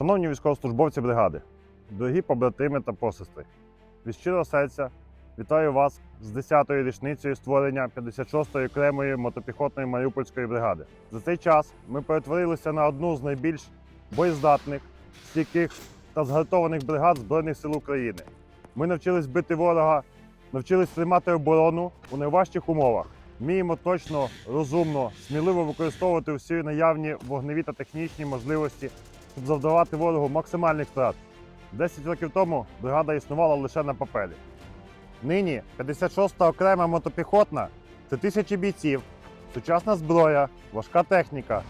Шановні військовослужбовці бригади, дорогі побратими та посестри, від щирого серця вітаю вас з 10-ю річницею створення 56-ї окремої мотопіхотної Маріупольської бригади. За цей час ми перетворилися на одну з найбільш боєздатних, стійких та згартованих бригад Збройних сил України. Ми навчились бити ворога, навчились тримати оборону у найважчих умовах. Вміємо точно, розумно, сміливо використовувати всі наявні вогневі та технічні можливості щоб завдавати ворогу максимальних втрат. 10 років тому бригада існувала лише на папері. Нині 56-та окрема мотопіхотна це тисячі бійців, сучасна зброя, важка техніка,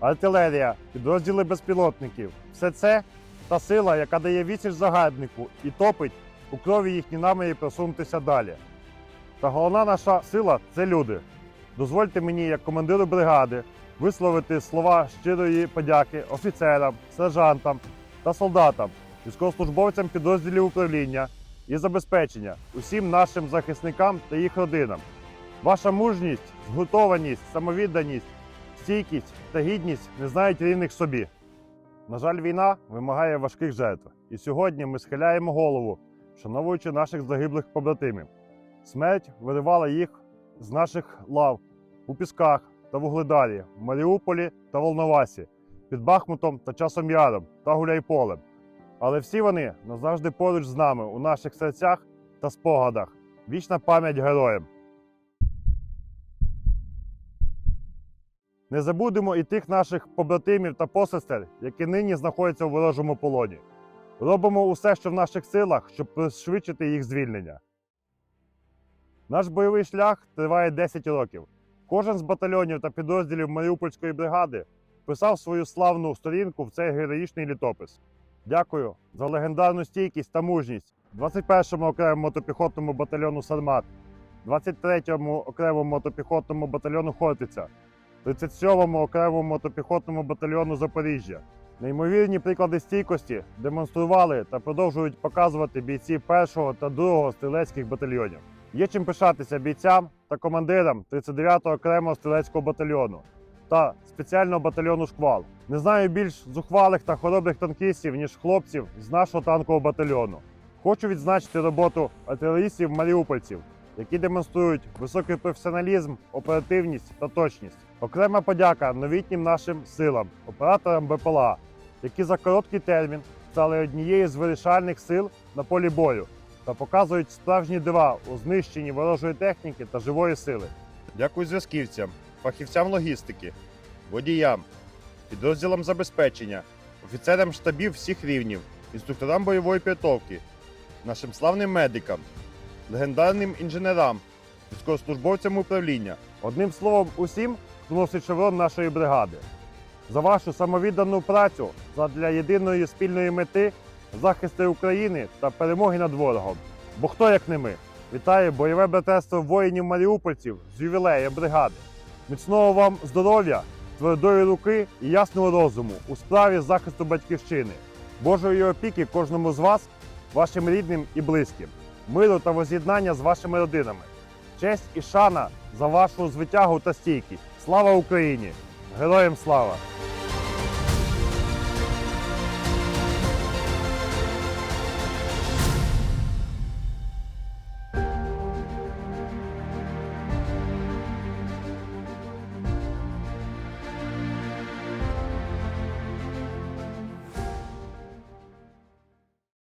артилерія, підрозділи безпілотників. Все це та сила, яка дає відсіч загарбнику і топить у крові їхні наміри просунутися далі. Та головна наша сила це люди. Дозвольте мені, як командиру бригади, висловити слова щирої подяки офіцерам, сержантам та солдатам, військовослужбовцям підрозділів управління і забезпечення, усім нашим захисникам та їх родинам. Ваша мужність, згуртованість, самовідданість, стійкість та гідність не знають рівних собі. На жаль, війна вимагає важких жертв, і сьогодні ми схиляємо голову, вшановуючи наших загиблих побратимів. Смерть виривала їх з наших лав у пісках та Вугледарі, в Маріуполі та Волновасі, під Бахмутом та Часом Яром та Гуляйполем. Але всі вони назавжди поруч з нами у наших серцях та спогадах. Вічна пам'ять героям. Не забудемо і тих наших побратимів та посестер, які нині знаходяться у ворожому полоні. Робимо усе, що в наших силах, щоб пришвидшити їх звільнення. Наш бойовий шлях триває 10 років. Кожен з батальйонів та підрозділів Маріупольської бригади писав свою славну сторінку в цей героїчний літопис. Дякую за легендарну стійкість та мужність 21-му окремому мотопіхотному батальйону Сармат, 23-му окремому мотопіхотному батальйону Хортиця, 37-му окремому мотопіхотному батальйону Запоріжжя. Неймовірні приклади стійкості демонстрували та продовжують показувати бійці 1-го та 2-го стрілецьких батальйонів. Є чим пишатися бійцям та командирам 39-го окремого стрілецького батальйону та спеціального батальйону Шквал. Не знаю більш зухвалих та хоробрих танкістів, ніж хлопців з нашого танкового батальйону. Хочу відзначити роботу артилерістів маріупольців, які демонструють високий професіоналізм, оперативність та точність. Окрема подяка новітнім нашим силам, операторам БПЛА, які за короткий термін стали однією з вирішальних сил на полі бою та показують справжні дива у знищенні ворожої техніки та живої сили. Дякую зв'язківцям, фахівцям логістики, водіям, підрозділам забезпечення, офіцерам штабів всіх рівнів, інструкторам бойової підготовки, нашим славним медикам, легендарним інженерам, військовослужбовцям управління. Одним словом, усім, хто носить шеврон нашої бригади. За вашу самовіддану працю задля єдиної спільної мети захисту України та перемоги над ворогом. Бо хто як не ми? Вітаю бойове братерство воїнів маріупольців з ювілеєм бригади. Міцного вам здоров'я, твердої руки і ясного розуму у справі захисту батьківщини, Божої опіки кожному з вас, вашим рідним і близьким, миру та воз'єднання з вашими родинами, честь і шана за вашу звитягу та стійкість. Слава Україні! Героям слава!